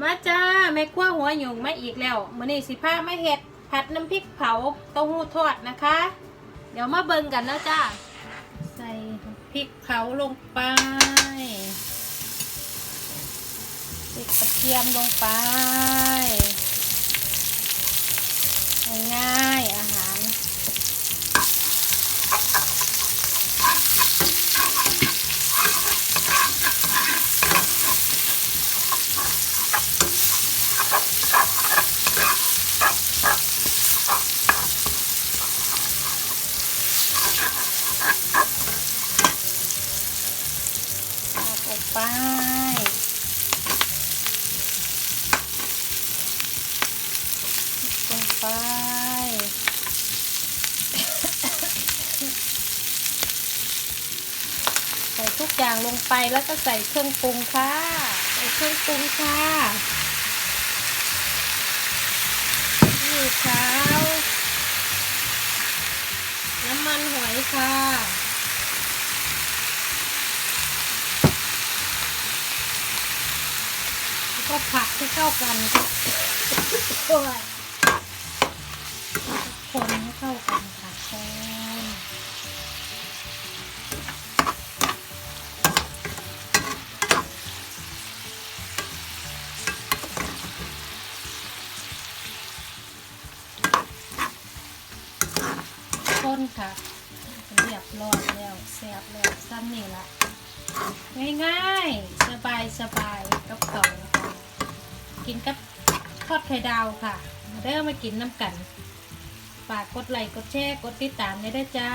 มาจ้าแม่ครัวหัวหยงมาอีกแล้วมื้อนี้สิพามาเฮ็ดผัดน้ำพริกเผาเต้าหู้ทอดนะคะ เดี๋ยวมาเบิ่งกันนะจ้าใส่พริกเผาลงไปใส่กระเทียมลงไปง่ายๆอาหาร ตักออก ไป ลงไปใส่ทุกอย่างลงไปแล้วก็ใส่เครื่องปรุงค่ะ ใส่เครื่องปรุงค่ะ นี่ขาวน้ำมันหอยค่ะ แล้ว ก็ผัดให้เข้ากันค่ะโอ้ยคนให้เข้ากันค่ะคนคนค่ะเรียบร้อยแล้วแซ่บแล้วซ้ำนี่ละง่ายๆสบายสบาย กินกับทอดไข่ดาวค่ะ เด้อมากินน้ำกันฝากกดไลค์กดแชร์กดติดตามได้ด้จ้า